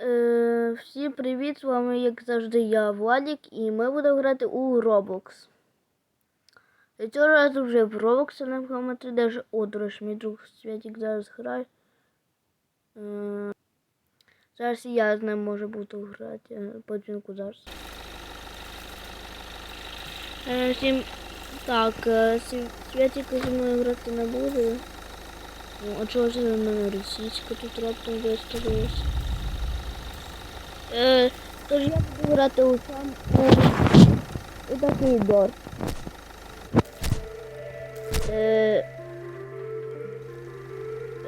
Е, всім привіт! З вами, як завжди, я Владик, і ми будемо грати у Roblox. І цього разу вже в Roblox на геометрі даже О, до мій друг Святик зараз грає. Е, зараз я з ним можу буду грати е, по дзвінку зараз. Е, всім... Так, е, Святик зі мною грати не буде. Ну, а чого ж в мене російська тут раптом виставилась? Е, тож я буду грати у сам у, у такий дор. Е,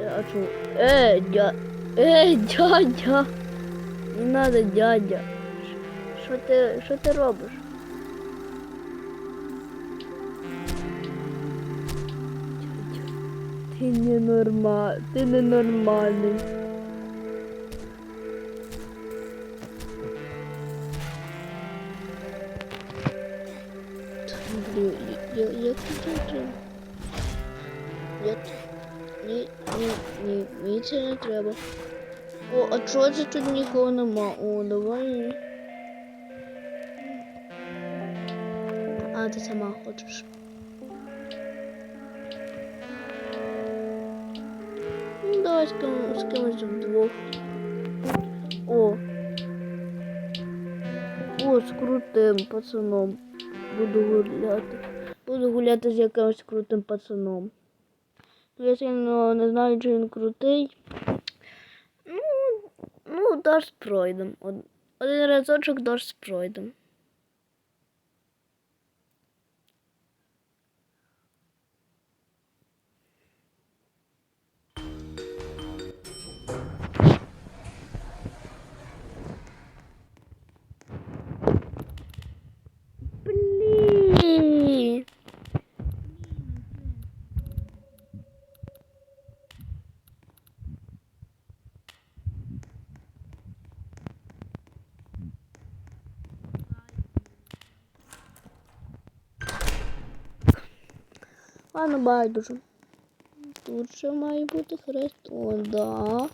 е, а чо? Е, дя, е, дядя. Не надо, дядя. Що ти, що ти робиш? Ти ненормальний, ти ненормальний. Я, я Я. Ні, ні, ні, мені це не треба. О, а чого це тут нікого нема? О, давай. А, ти сама хочеш. Давай з ким, з кимось вдвох. О. О, з крутим пацаном. Буду гуляти. Буду гуляти з якимось крутим пацаном. Ну, не знаю, чи він крутий. Ну, ну, дощ пройдем. Один разочок дощ пройдем. Ладно, байдуже. Тут ще має бути хрест. О, да.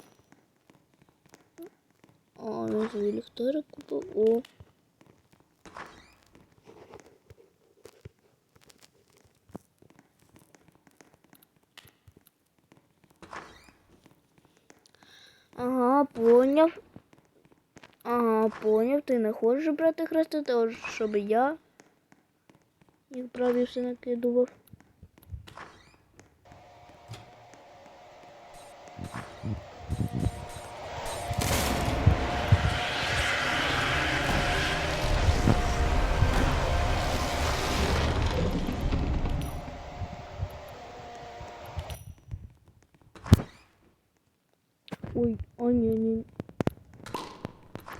О, він собі ліхтарик купив. О. Ага, поняв. Ага, поняв. Ти не хочеш брати хрести, щоб я їх праві все накидував. Ой, о, ні, ні.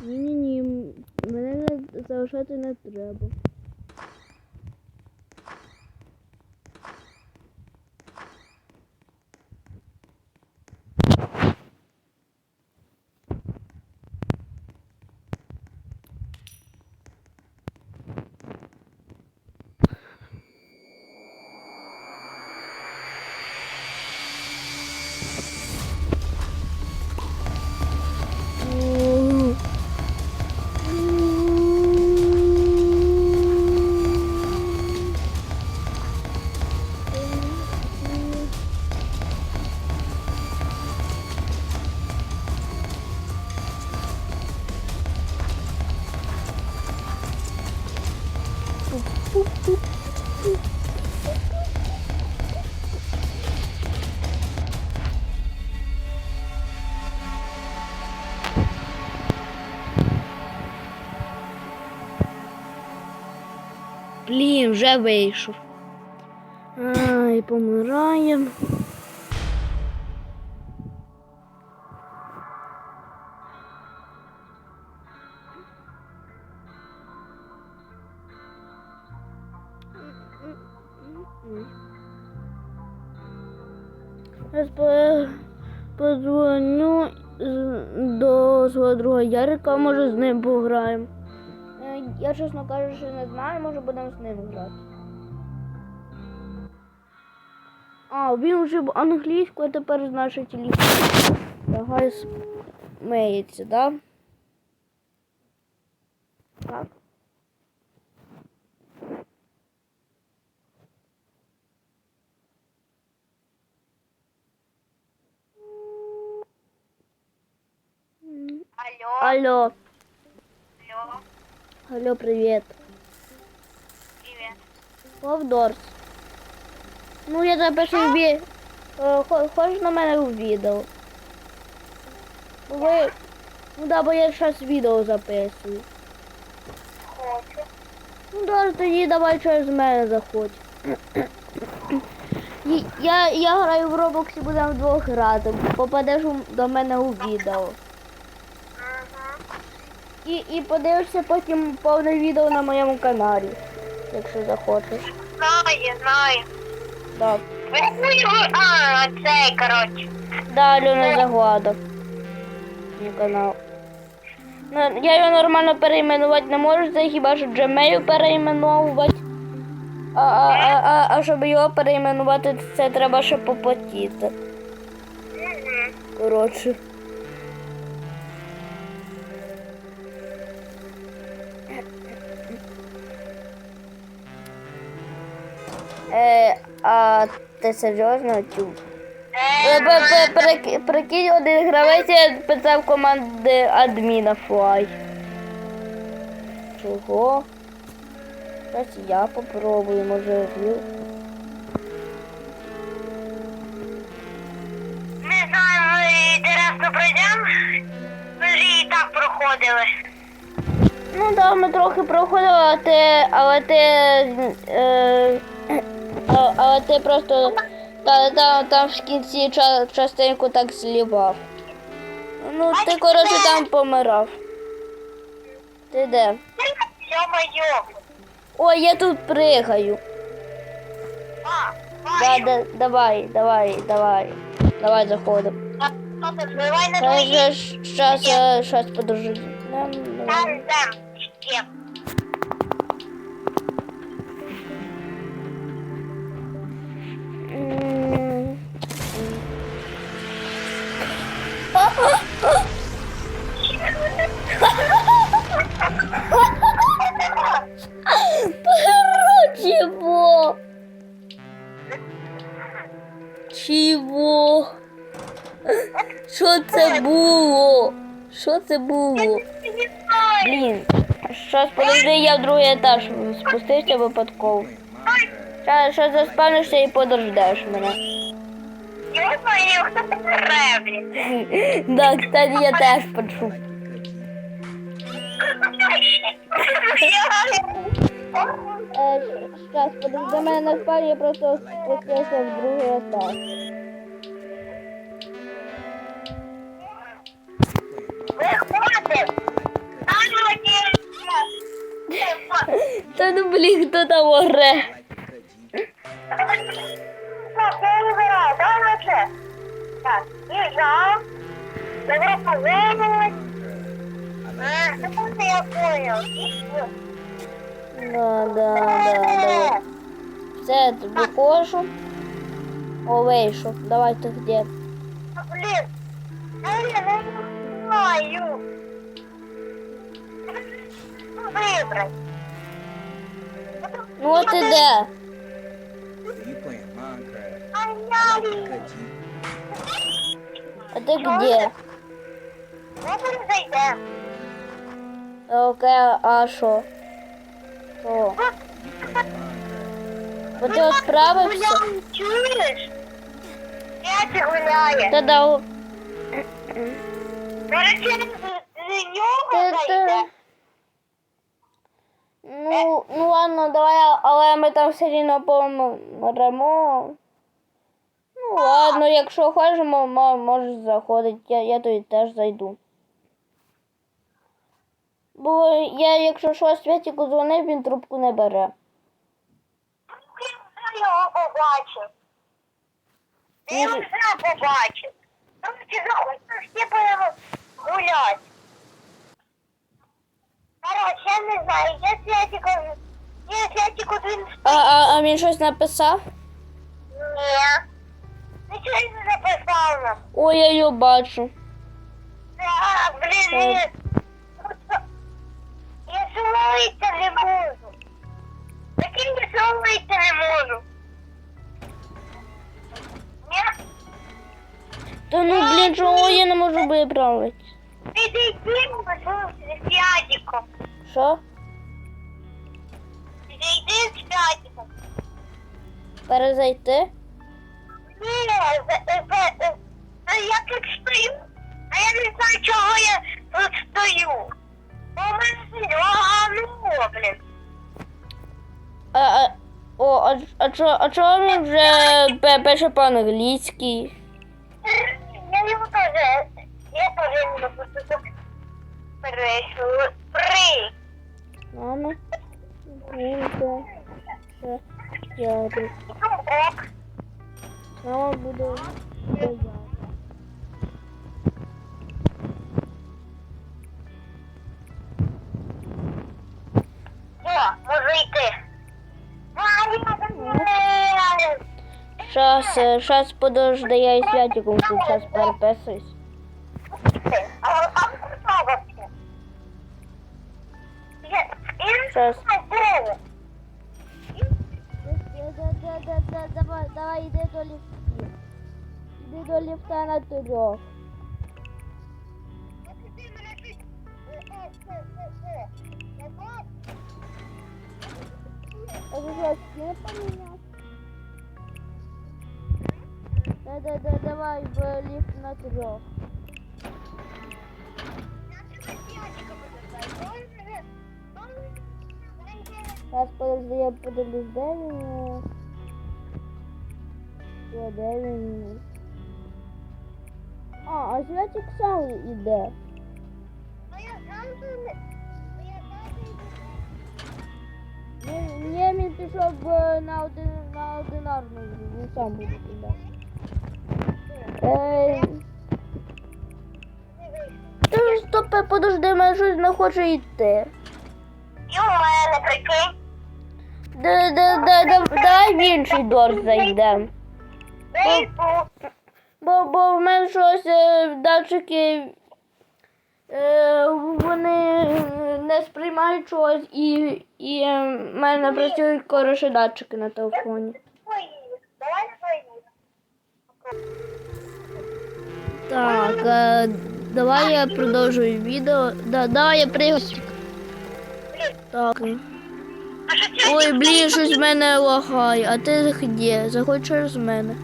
Ні, ні, ні. Мене залишати не треба. Вже вийшов. Ай, помираємо. Зараз подзвоню до свого друга Ярика, може з ним пограємо. Я, чесно кажучи, не знаю, може будемо з ним грати. А, він вже англійську, а тепер значить телефон. Нехай сміється, да? Так. Алло, алло, алло, привіт. привет. Ловдорс. Ну, я запишу ві... Е, хо- Хочеш на мене у відео? Ну, Ви... Ну да, бо я зараз відео записую. Хочу. Ну да, тоді давай через мене заходь. Я, я граю в Роблоксі, будемо вдвох грати. Попадеш до мене у відео. І, і подивишся потім повне відео на моєму каналі, якщо захочеш. Знаю, знаю. Так. А, цей, коротше. Да, Альона Загладов. Мій канал. Ну, я його нормально перейменувати не можу, це хіба що Gmail перейменовувати. А, а, а, а, а щоб його перейменувати, це треба ще попотіти. Коротше. Е, а ти серйозно? Е, Прикинь, один гравець я писав команди адміна флай. Чого? Зараз я попробую, може в'ю. Не знаю, ми інтересно пройдемо. Ми ж і так проходили. Ну да, ми трохи проходили, але ти, але ти, е, а- але ти просто та, та, там в кінці ча, частинку так злівав. Ну, ти, коротше, там помирав. Ти де? Ё-моё. Ой, я тут пригаю. А, Да, да, давай, давай, давай. Давай що ти, Вбивай на ж щас, е, щас подожди. Давай. Там, там. Це було? Блін, щас подожди, я в другий етаж спустився випадково. Щас, щас заспавнишся і подождеш мене. Ё-моё, хто це реблі? Да, кстати, я теж почув. Е, Щас, подожди мене на спальні, я просто спустився в другий етаж. Виходимо. Та ну блін, хто там оре? Так, їжа. Добре повернулась. А, ну це я понял. Да, да, да, давай. Все, виходжу. О, вийшов. Давай ти де? Блин, я не знаю. Вибрать. Ну от і де? So you playing Minecraft? А я Good, G. А ти де? Ми будемо зайдемо. Окей, а що? Що? You playing Minecraft? Бо ти от справився? Гуляй, з нього зайде? Ну, ну ладно, давай, але ми там все рівно помремо. Ну ладно, якщо хочеш, мо- мо- можеш заходити, я, я тоді теж зайду. Бо я, якщо щось Святіку дзвонив, він трубку не бере. Він його побачив. Він вже побачив. Ну, ти заходь, всі гуляти. Короче, я не знаю, я Святіку... Я Святіку він... А, а, а він щось написав? Ні. Нічого не записав нам. Ой, я його бачу. Так, блін, ні. Я сумується не можу. Таким я сумується не можу. Ні? Та ну блін, чого я не можу виправити? Можу, з п'ятиком. Що? Підійди з п'ятиком. Перезайти? Ні, з- з- а я тут стою, а я не знаю, чого я тут стою. У мене лагануло, блін. А, а, о, а, а, чо, а чого він вже пише по-англійськи? Я його теж, я можу тут перейшов. При. Мама. Ярик. Ну, ок. Мама буде я е, щас подожди, я із Святиком тут щас переписуюсь. А, а хто вообще? Я, я Щас. не знаю, Давай, давай, йди до ліфта. Йди до ліфта на трьох. А ви що, скін поміняв? Да, да, да, давай в ліфт на трьох. Зараз подожди, я подивлюсь, де він. е. О, де він? А, а Святик сам іде. Ні, він пішов е, на, один, на одинарну, він сам буде іде. Ей. Та ж стопе, подожди, мене щось не хоче йти. І у мене прикинь. Да, да, да, да, давай в інший дор зайдемо. Бо, бо в мене щось е, датчики е, вони не сприймають чогось і, і е, в мене працюють коротше датчики на телефоні. Так, давай я продовжую відео. Да, давай я пригаю. Так. А що це? Ой, блін, щось в мене лагає, а ти де? Заходь через мене.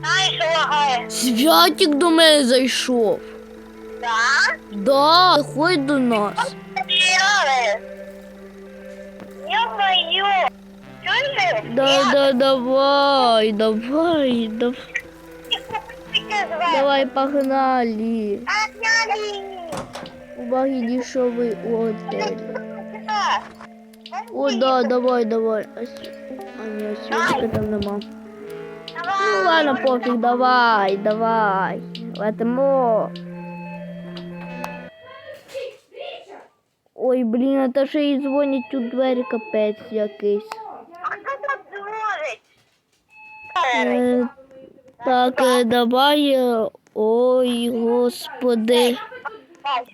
Знаєш, що лагає? Святик до мене зайшов. Да? Да, заходь до нас. Серйозно? Ё-моё! Чуєш? Да, да, давай, давай, давай. Давай погнали. У баги дешевый отель. О, да, давай, давай. А, с- а там нема. Ну ладно, пофиг, давай, давай. Летимо. Ой, блін, а то ще й дзвонять у двері капець якийсь. А хто тут дзвонить? Е, так, е, давай. е, Ой, господи.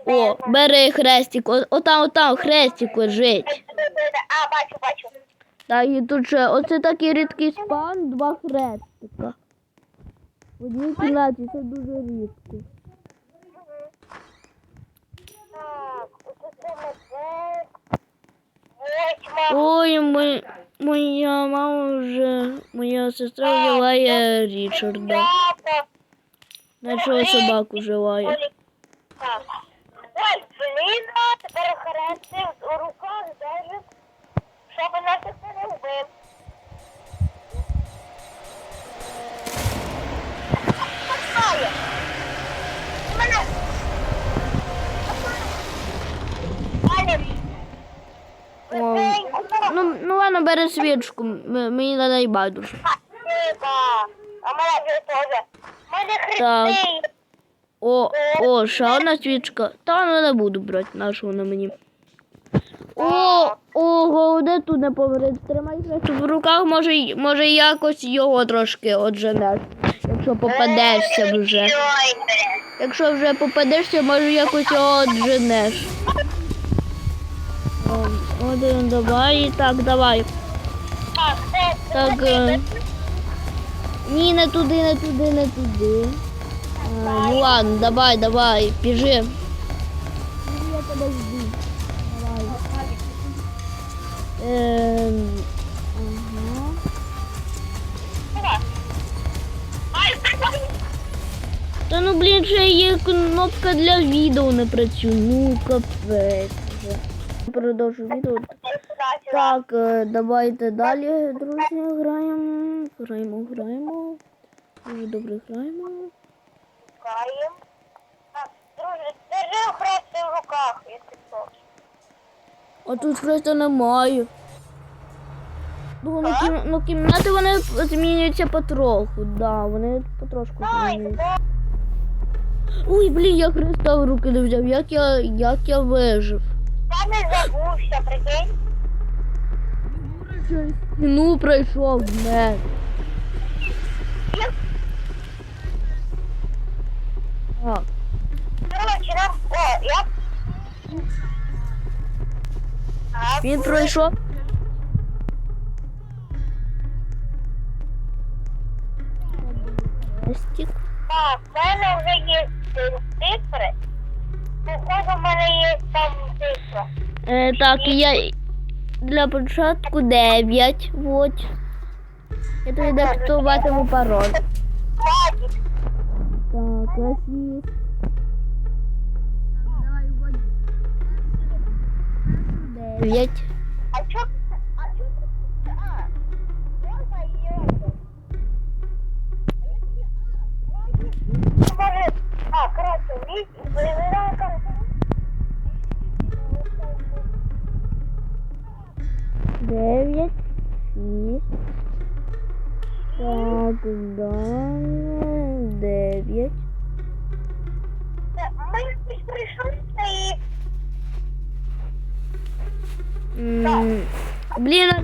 О, бери хрестик. Отам, отам хрестик лежить. А, бачу, бачу. Так, і тут ще, оце такий рідкий спан, два хрестика. В одній кімнаті це дуже рідко. Ой, мой, моя мама вже, моя сестра желає Річарда. Наче собаку желає. Так. Ой, блін, а тепер хрестик у руках держить, щоб нас їх не вбив. Пускає. Мене. Алі. О, ну, ну ладно, бери свічку, м- мені не дай байдуже. Спасибо. А мене вже теж. Мене Так. хрестик. О, о, ще одна свічка. Та ну не буду брати, нашу вона мені. О, ого, де тут не помре. Тримай в руках, може, може якось його трошки одженеш, якщо попадешся вже. Якщо вже попадешся, може якось його отженеш. Один, давай. Так, давай. Так, е, Ні, не туди, не туди, не туди. А, ну ладно, давай, давай, біжи. Я тебе Ем, ага. Та ну блін, ще є кнопка для відео не працює. Ну капець. Продовжу відео. Так, е, давайте далі, друзі, граємо. Граємо, граємо. Дуже добре граємо. Так, друже, держи хрест в руках. А тут хреста немає. Ну, кім, ну, кімнати вони змінюються потроху, да, вони потрошку змінюються. Ой, блін, я хреста в руки не взяв, як я, як я вижив. я не забувся, прикинь. Ну, пройшов не. Так, Короче, нам... О, я... Він пройшов. Так, в мене вже є цифри. Походу, в мене є там цифра. Е, так, я для початку 9. Вот. Я тобі диктуватиму пароль. Так, я шість. Дев'ять. А чо... А чо... А, її... Може... А, коротше, вісь,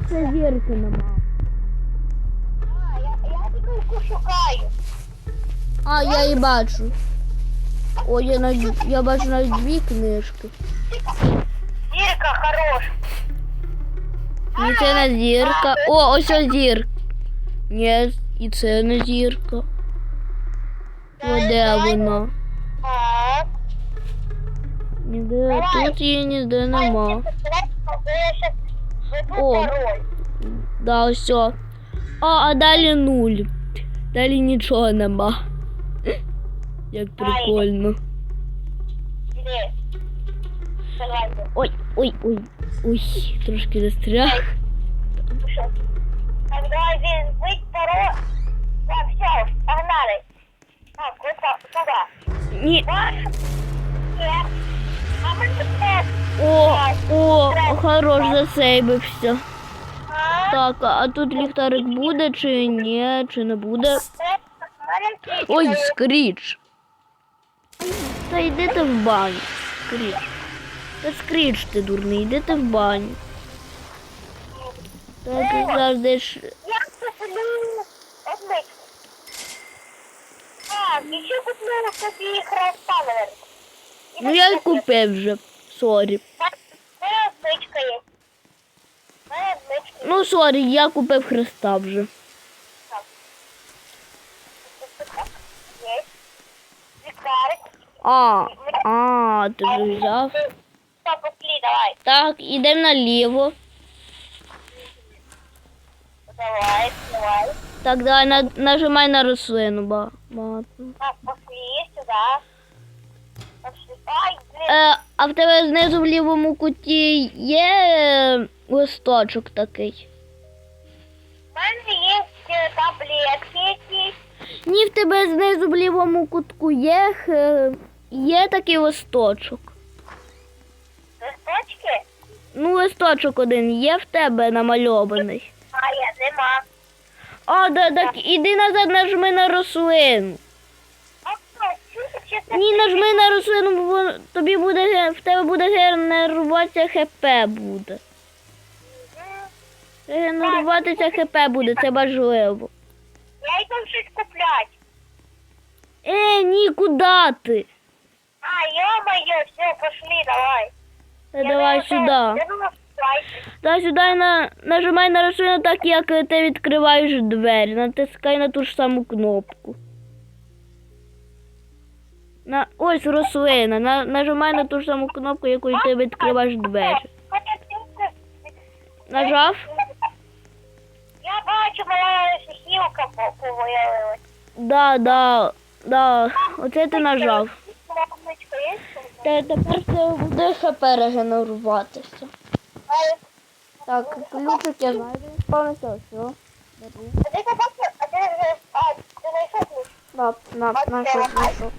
це зірки нема. А, я, я тільки шукаю. А, я її бачу. О, я, навіть, я бачу навіть дві книжки. Зірка хороша. Ні, це не зірка. О, ось ось зірка. Ні, і це не зірка. О, де вона? Ніде тут її ніде нема. О. Да, все. А, а далі нуль. Далі нічого нема. Як прикольно. Ой, ой, ой, ой, трошки застряг. Давай він вбить пароль. Так, все, погнали. Так, ось так, сюди. Ні. А. О, о, хорош засейбився. А? Так, а тут ліхтарик буде чи ні, чи не буде? Ой, скріч. Та йди ти в баню. Скріч. Та скріч ти дурний, йди ти в баню. Так і завжди ж. Я куплю одничку. Так, і ще куплю собі хрест-палер. Ну я купив вже. Сорі. Одничка є. Ну сорі, я купив хреста вже. А, а, ти вже взяв. Та. Так, ідемо наліво. Давай, давай. Так, давай нажимай на рослину. Ба. Так, пошли сюди. Е, а в тебе знизу в лівому куті є е, листочок такий? У мене є таблетки якісь. Ні, в тебе знизу в лівому кутку є, е, є такий листочок. Листочки? Ну, листочок один є в тебе намальований. А, я нема. А, да, так, іди назад, нажми на рослину. Ні, нажми на рослину, бо тобі буде в тебе буде генеруватися ХП буде. Генеруватися ХП буде, це важливо. Я йду щось купляти. Е, ні, куди ти? А, ё-моё, все, пошли, давай. Та давай сюди. Я. Та сюди на, нажимай на рослину так, як ти відкриваєш двері. Натискай на ту ж саму кнопку. На, ось рослина. На, нажимай на ту ж саму кнопку, якою ти відкриваєш двері. Нажав? Я бачу, моя хілка повиявилась. Да, да, да. Оце ти нажав. Та тепер це буде хп регенеруватися. Так, ключик я де спавниться, все. А ти знайшов ключ? На, знайшов, знайшов.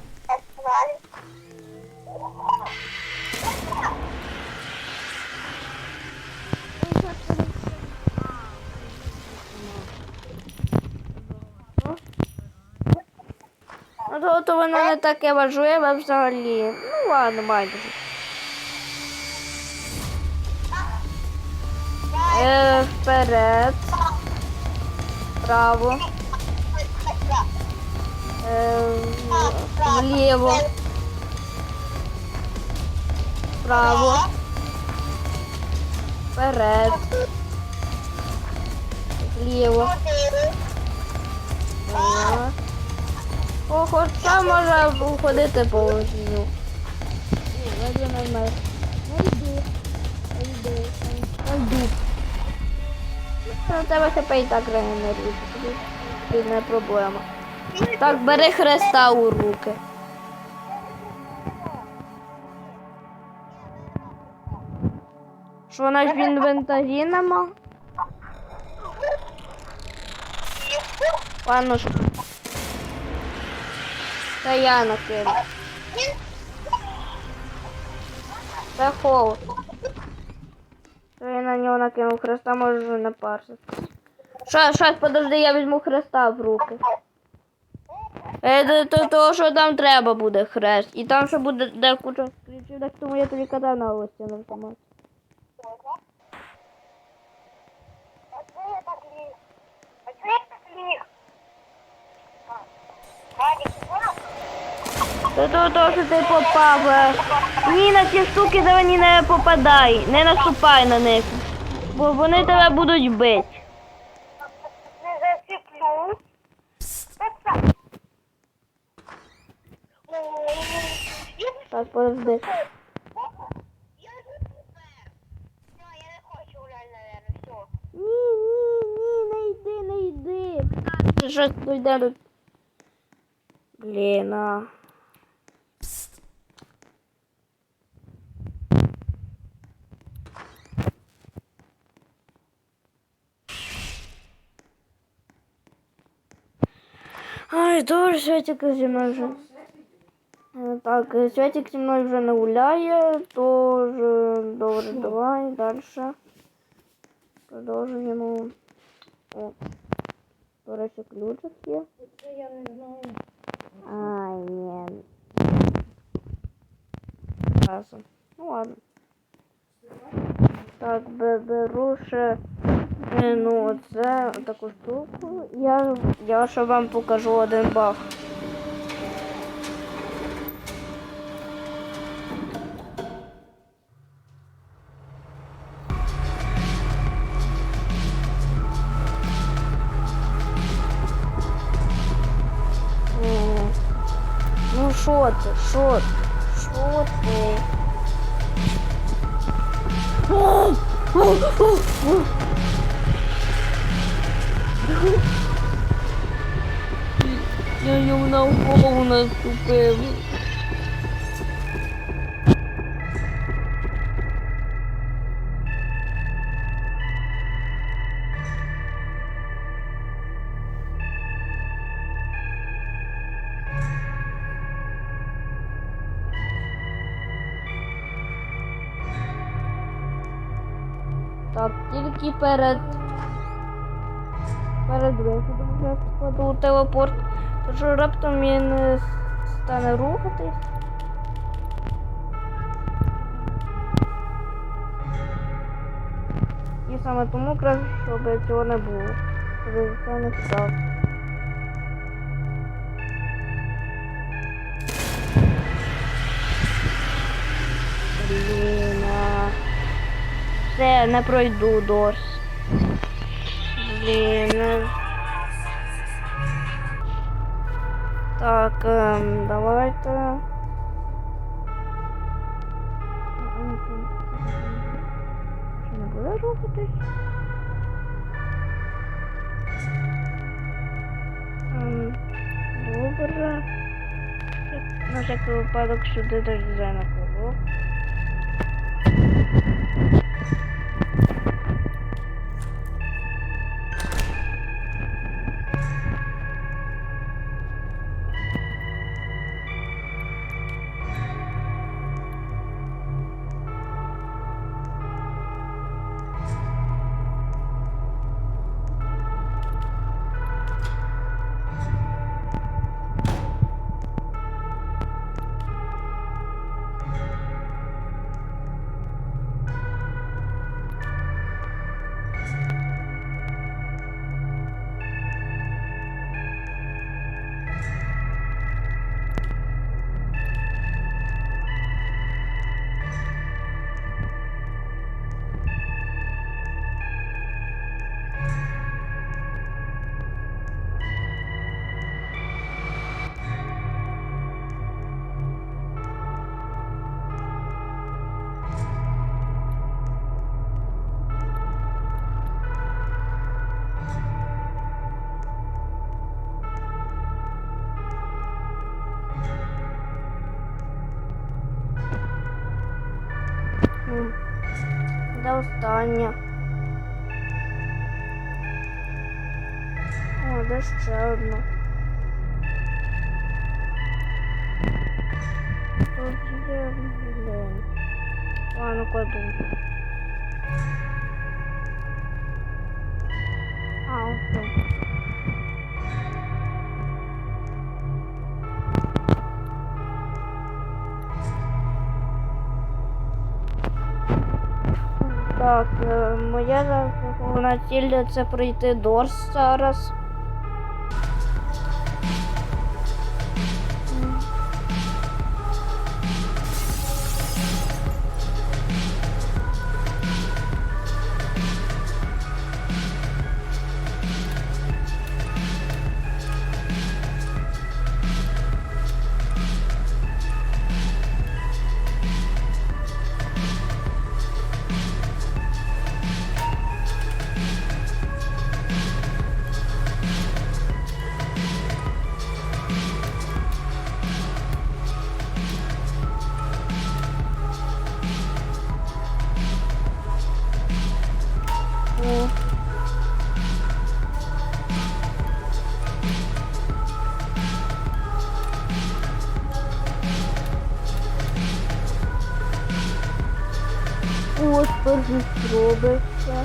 Ну, то, то воно не таке важливе взагалі. Ну ладно, байдуже. Е, вперед. Право. Вліво. Право. Вперед. Вліво. О, хоч сам може уходити по вогню. Ледве не вмер. Не йди. Не йди. На тебе хп і так регенерується. Тобі Це не проблема. Так, бери хреста у руки. Що наш в інвентарі нема? Ладно ж. Та я накину. Це холод. То я на нього накинув хреста, може вже не парсити. Щас, щас, подожди, я візьму хреста в руки. Е, то, то, що там треба буде хрест. І там ще буде де куча ключів, так тому я тобі казав на ось на автомат. Що? То то, що ти попав. е, Ні, на ці штуки давай не попадай, не наступай на них. Бо вони тебе будуть бити. Не зацеплю. Оце. Ой, я Зараз подожди. Я же супер. Все, я не хочу гуляти, наверное, все. Ні, ні, ні, не йди, не йди. Щось дойде до. Блін, а. Ай, добре, Святик зі мною вже. Е, Так, е, Святик зі мною вже не гуляє, тож е, добре, давай далі. Продовжуємо. О. До речі, ключик є. Це я не знаю. Ай, ні. Ну ладно. Так, бе- беру ще е, ну, оце таку штуку. Я, я ще вам покажу один баг. Ти? Що ти? Що ти? Я йому на голову наступив. Так, тільки перед. Перед виходом я складу у телепорт. Тож раптом він стане рухатись. І саме тому краще, щоб цього не було. Щоб це не став. Все, не пройду дорс. Блін. Так, ем, давайте. Чи не буде рухатись? Ем, Добре. На всякий випадок сюди теж на Остання? О, де ще одна. Тут є, блін. Ладно, кладу. Так, е, моя головна ціль це пройти Дорс зараз. Спроби. все.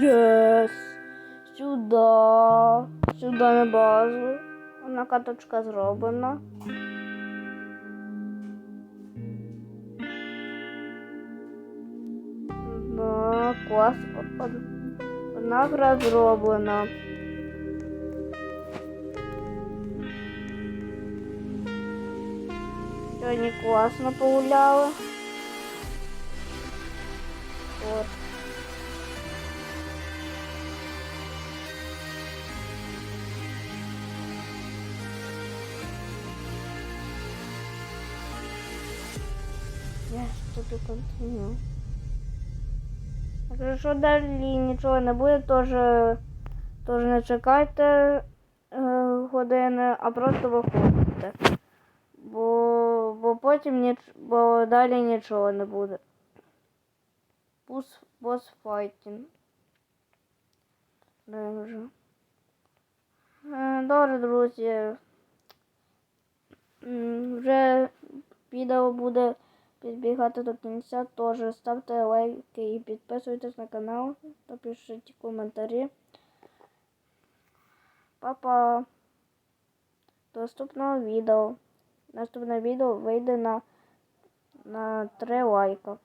Єс. Сюди. Сюди на базу. Одна каточка зроблена. Да, клас. Одна гра зроблена. Сьогодні класно погуляли. От. Я тут континю. Якщо далі нічого не буде, теж, теж не чекайте е, години, а просто виходьте. Бо, бо потім ніч, бо далі нічого не буде. Бус, бос файтінг. Е, Добре, друзі. Вже відео буде підбігати до кінця. Тож ставте лайки і підписуйтесь на канал та пишіть коментарі. Па-па! До наступного відео. Наступне відео вийде на, на 3 лайка.